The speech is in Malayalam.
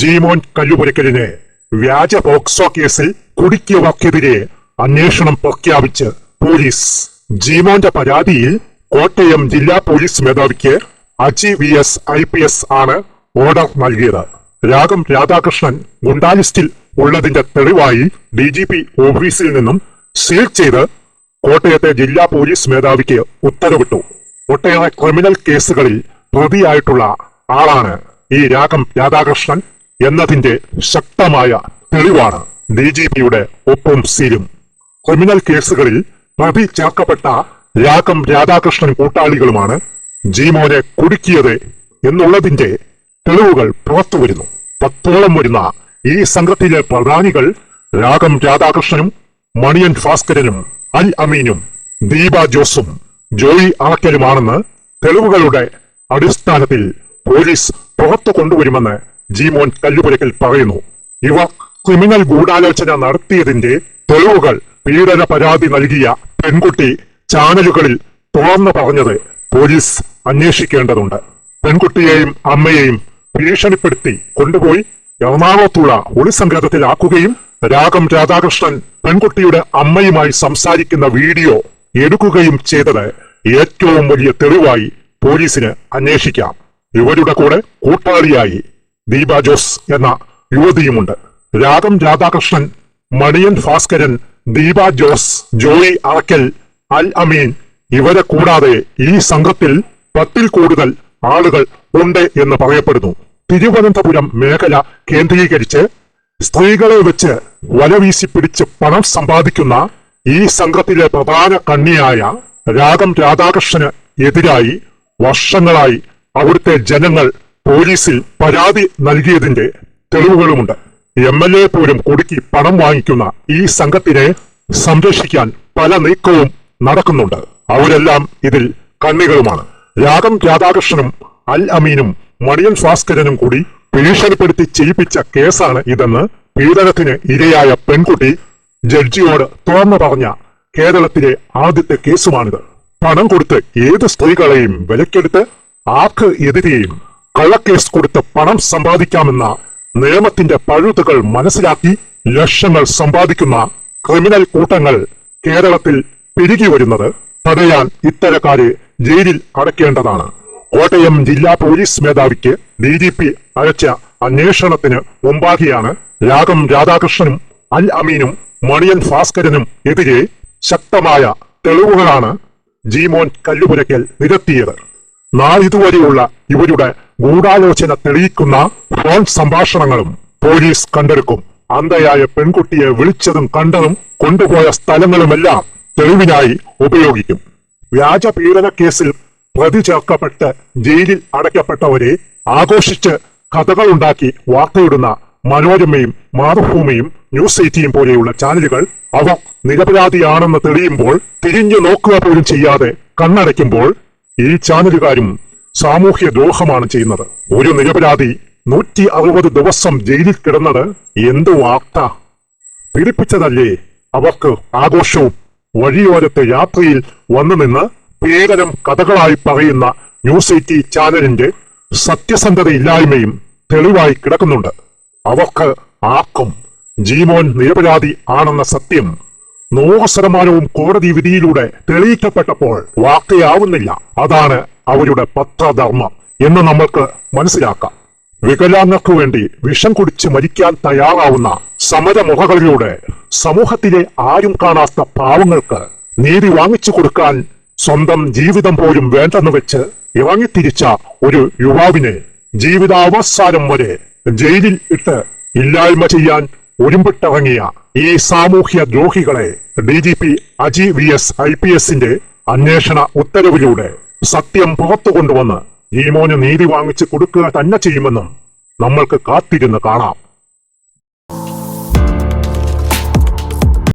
ജീമോൻ കല്ലുപുരക്കലിനെ വ്യാജ പോക്സോ കേസിൽ കുടുക്കിയവർക്കെതിരെ അന്വേഷണം പ്രഖ്യാപിച്ച് പോലീസ്. ജീമോന്റെ പരാതിയിൽ കോട്ടയം ജില്ലാ പോലീസ് മേധാവിക്ക് Aji V S I P S ആണ് ഓർഡർ നൽകിയത്. രാഗം രാധാകൃഷ്ണൻ ഗുണ്ടാലിസ്റ്റിൽ ഉള്ളതിന്റെ തെളിവായി ഡി ജി പി ഓഫീസിൽ നിന്നും സീൽ ചെയ്ത് കോട്ടയത്തെ ജില്ലാ പോലീസ് മേധാവിക്ക് ഉത്തരവിട്ടു. ഒട്ടേറെ ക്രിമിനൽ കേസുകളിൽ പ്രതിയായിട്ടുള്ള ആളാണ് ഈ രാഗം രാധാകൃഷ്ണൻ. എന്നതിന്റെ ശക്തമായ തെളിവാണ് ഡി ജി പിയുടെ ഒപ്പം സീലും. ക്രിമിനൽ കേസുകളിൽ പ്രതി ചേർക്കപ്പെട്ട രാഗം രാധാകൃഷ്ണൻ കൂട്ടാളികളുമാണ് ജീമോനെ കുടുക്കിയത് എന്നുള്ളതിന്റെ തെളിവുകൾ പുറത്തു വരുന്നു. പത്തോളം വരുന്ന ഈ സംഘത്തിലെ പ്രധാനികൾ രാഗം രാധാകൃഷ്ണനും മണിയൻ ഭാസ്കരനും അൽ അമീനും ദീപ ജോസും ജോയി അളക്കലുമാണെന്ന് തെളിവുകളുടെ അടിസ്ഥാനത്തിൽ പോലീസ് പുറത്തു കൊണ്ടുവരുമെന്ന് ജീമോൻ കല്ലുപുരക്കൽ പറയുന്നു. ഇവർ ക്രിമിനൽ ഗൂഢാലോചന നടത്തിയതിന്റെ തെളിവുകൾ പീഡന പരാതി നൽകിയ പെൺകുട്ടി ചാനലുകളിൽ തുറന്നു പറഞ്ഞത് പോലീസ് അന്വേഷിക്കേണ്ടതുണ്ട്. പെൺകുട്ടിയെയും അമ്മയെയും ഭീഷണിപ്പെടുത്തി കൊണ്ടുപോയി എറണാകുളത്തുള്ള ഒളിസങ്കേതത്തിലാക്കുകയും രാഗം രാധാകൃഷ്ണൻ പെൺകുട്ടിയുടെ അമ്മയുമായി സംസാരിക്കുന്ന വീഡിയോ എടുക്കുകയും ചെയ്തത് ഏറ്റവും വലിയ തെളിവായി പോലീസിന് അന്വേഷിക്കാം. ഇവരുടെ കൂടെ കൂട്ടാളിയായി ദീപ ജോസ് എന്ന യുവതിയുമുണ്ട്. രാഗം രാധാകൃഷ്ണൻ മണിയൻ ഭാസ്കരൻ ദീപ ജോസ് ജോയി അറക്കൽ അൽ അമീൻ ഇവരെ കൂടാതെ ഈ സംഘത്തിൽ പത്തിൽ കൂടുതൽ ആളുകൾ ഉണ്ട് എന്ന് പറയപ്പെടുന്നു. തിരുവനന്തപുരം മേഖല കേന്ദ്രീകരിച്ച് സ്ത്രീകളെ വെച്ച് വലവീശി പിടിച്ച് പണം സമ്പാദിക്കുന്ന ഈ സംഘത്തിലെ പ്രധാന കണ്ണിയായ രാഗം രാധാകൃഷ്ണന് എതിരായി വർഷങ്ങളായി അവിടുത്തെ ജനങ്ങൾ പോലീസിൽ പരാതി നൽകിയതിന്റെ തെളിവുകളുമുണ്ട്. എം എൽ എ പോലും കുടുക്കി പണം വാങ്ങിക്കുന്ന ഈ സംഘത്തിനെ സംരക്ഷിക്കാൻ പല നീക്കവും നടക്കുന്നുണ്ട്. അവരെല്ലാം ഇതിൽ കണ്ണികളുമാണ്. രാഗം രാധാകൃഷ്ണനും അൽ അമീനും മണിയൻ ഭാസ്കരനും കൂടി ഭീഷണിപ്പെടുത്തി ചെയ്യിപ്പിച്ച കേസാണ് ഇതെന്ന് പീഡനത്തിന് ഇരയായ പെൺകുട്ടി ജഡ്ജിയോട് തുറന്നു പറഞ്ഞ കേരളത്തിലെ ആദ്യത്തെ കേസുമാണിത്. പണം കൊടുത്ത് ഏത് സ്ത്രീകളെയും വിലക്കെടുത്ത് ആർക്ക് എതിരെയും കള്ളക്കേസ് കൊടുത്ത് പണം സമ്പാദിക്കാമെന്ന നിയമത്തിന്റെ പഴുതുകൾ മനസ്സിലാക്കി ലക്ഷങ്ങൾ സമ്പാദിക്കുന്ന ക്രിമിനൽ കൂട്ടങ്ങൾ കേരളത്തിൽ പെരുകി വരുന്നത് തടയാൻ ഇത്തരക്കാരെ ജയിലിൽ അടയ്ക്കേണ്ടതാണ്. കോട്ടയം ജില്ലാ പോലീസ് മേധാവിക്ക് ഡി ജി പി അയച്ച അന്വേഷണത്തിന് മുമ്പാകെയാണ് രാഗം രാധാകൃഷ്ണനും അൽ അമീനും മണിയൻ ഭാസ്കരനും എതിരെ ശക്തമായ തെളിവുകളാണ് ജീമോൻ കല്ലുപുരയ്ക്കൽ നിരത്തിയത്. നാളിതുവരെയുള്ള ഇവരുടെ ഗൂഢാലോചന തെളിയിക്കുന്ന ഫോൺ സംഭാഷണങ്ങളും പോലീസ് കണ്ടെടുക്കും. അന്ധയായ പെൺകുട്ടിയെ വിളിച്ചതും കണ്ടതും കൊണ്ടുപോയ സ്ഥലങ്ങളുമെല്ലാം തെളിവിനായി ഉപയോഗിക്കും. വ്യാജ പീഡന കേസിൽ പ്രതി ചേർക്കപ്പെട്ട് ജയിലിൽ അടയ്ക്കപ്പെട്ടവരെ ആഘോഷിച്ച് കഥകളുണ്ടാക്കി വാർത്തയിടുന്ന മനോരമയും മാതൃഭൂമിയും ന്യൂസ് എയ്റ്റീൻ പോലെയുള്ള ചാനലുകൾ അവ നിരപരാധിയാണെന്ന് തെളിയുമ്പോൾ തിരിഞ്ഞു നോക്കുക പോലും ചെയ്യാതെ കണ്ണടയ്ക്കുമ്പോൾ ഈ ചാനലുകാരും സാമൂഹ്യ ദ്രോഹമാണ് ചെയ്യുന്നത്. ഒരു നിരപരാധി നൂറ്റി അറുപത് ദിവസം ജയിലിൽ കിടന്നത് എന്ത് വാർത്ത? പീഡിപ്പിച്ചതല്ലേ? അവർക്ക് ആഘോഷവും വഴിയോരത്തെ യാത്രയിൽ വന്നു നിന്ന് പീഡനം കഥകളായി പറയുന്ന ന്യൂസ് എയ്റ്റി ചാനലിന്റെ സത്യസന്ധതയില്ലായ്മയും തെളിവായി കിടക്കുന്നുണ്ട്. അവർക്ക് ആർക്കും ജീമോൻ നിരപരാധി ആണെന്ന സത്യം നൂറ് ശതമാനവും കോടതി വിധിയിലൂടെ തെളിയിക്കപ്പെട്ടപ്പോൾ വാർത്തയാവുന്നില്ല. അതാണ് അവരുടെ പത്രധർമ്മം എന്ന് നമ്മൾക്ക് മനസ്സിലാക്കാം. വികലാംഗർക്കു വേണ്ടി വിഷം കുടിച്ച് മരിക്കാൻ തയ്യാറാവുന്ന സമരമുഖകളിലൂടെ സമൂഹത്തിലെ ആരും കാണാത്ത പാവങ്ങൾക്ക് നീതി വാങ്ങിച്ചു കൊടുക്കാൻ സ്വന്തം ജീവിതം പോലും വേണ്ടെന്ന് വെച്ച് ഇറങ്ങിത്തിരിച്ച ഒരു യുവാവിനെ ജീവിതാവസാനം വരെ ജയിലിൽ ഇട്ട് ഇല്ലായ്മ ചെയ്യാൻ ഒരുമ്പിട്ടിറങ്ങിയ ഈ സാമൂഹ്യ ദ്രോഹികളെ D G P Aji V S I P എസിന്റെ അന്വേഷണ ഉത്തരവിലൂടെ സത്യം പുറത്തു കൊണ്ടുവന്ന് ഈ മോന് നീതി വാങ്ങിച്ചു കൊടുക്കുക തന്നെ ചെയ്യുമെന്നും നമ്മൾക്ക് കാത്തിരുന്ന് കാണാം.